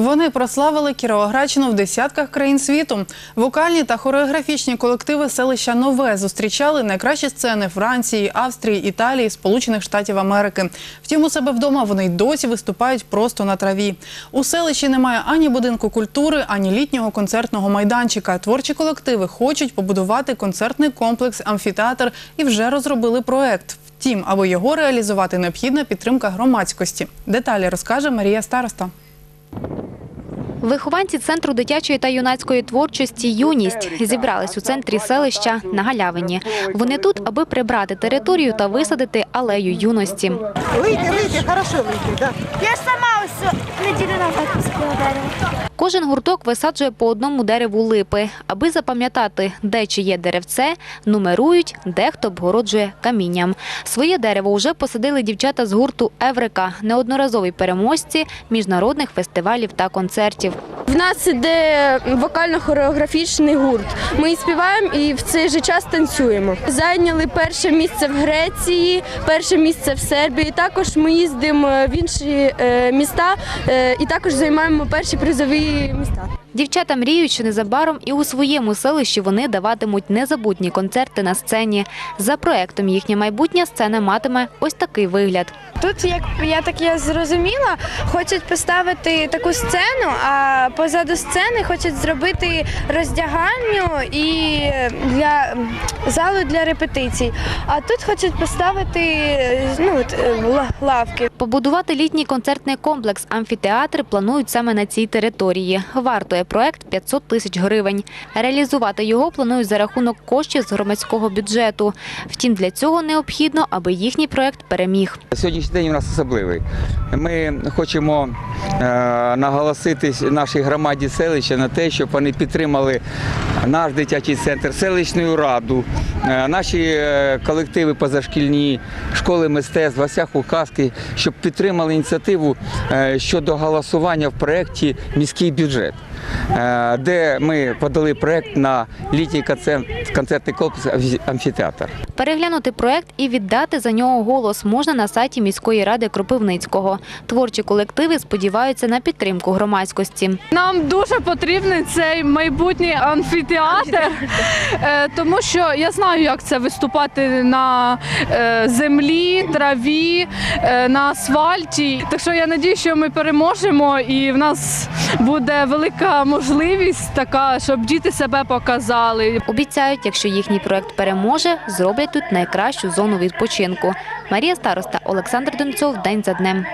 Вони прославили Кіровоградщину в десятках країн світу. Вокальні та хореографічні колективи селища Нове зустрічали найкращі сцени Франції, Австрії, Італії, Сполучених Штатів Америки. Втім, у себе вдома вони й досі виступають просто на траві. У селищі немає ані будинку культури, ані літнього концертного майданчика. Творчі колективи хочуть побудувати концертний комплекс амфітеатр і вже розробили проект. Втім, аби його реалізувати, необхідна підтримка громадськості. Деталі розкаже Марія Староста. Вихованці центру дитячої та юнацької творчості Юність зібрались у центрі селища на Галявині. Вони тут, аби прибрати територію та висадити алею юності. Вийти, вийди, хорошо вийди, да. Я ж сама ось неділю назад дерево. Кожен гурток висаджує по одному дереву липи. Аби запам'ятати, де чиє деревце, нумерують, дехто обгороджує камінням. Своє дерево вже посадили дівчата з гурту Еврика, неодноразові переможці міжнародних фестивалів та концертів. В нас іде вокально-хореографічний гурт. Ми співаємо і в цей же час танцюємо. Зайняли перше місце в Греції, перше місце в Сербії. Також ми їздимо в інші е, міста е, і також займаємо перші призові міста. Дівчата мріють, що незабаром і у своєму селищі вони даватимуть незабутні концерти на сцені. За проектом їхнє майбутнє сцена матиме ось такий вигляд. Тут, як я так я зрозуміла, хочуть поставити таку сцену, а позаду сцени хочуть зробити роздягальню і для залу для репетицій. А тут хочуть поставити ну, е, ла- лавки. Побудувати літній концертний комплекс амфітеатр планують саме на цій території. Вартує проект 500 тисяч гривень. Реалізувати його планують за рахунок коштів з громадського бюджету. Втім, для цього необхідно, аби їхній проект переміг. Сьогоднішній день у нас особливий. Ми хочемо е, наголосити нашій громаді селища на те, щоб вони підтримали наш дитячий центр, селищну раду, е, наші е, колективи позашкільні, школи мистецтв, Васях указки, щоб підтримали ініціативу щодо голосування в проєкті міський бюджет, де ми подали проєкт на літній концерт- концертний комплекс амфітеатр. Переглянути проект і віддати за нього голос можна на сайті міської ради Кропивницького. Творчі колективи сподіваються на підтримку громадськості. Нам дуже потрібний цей майбутній амфітеатр, е, тому що я знаю, як це виступати на е, землі, траві, е, на асфальті. Так що я надію, що ми переможемо, і в нас буде велика можливість така, щоб діти себе показали. Обіцяють, якщо їхній проект переможе, зроблять тут найкращу зону відпочинку. Марія Староста, Олександр Донцов, день за днем.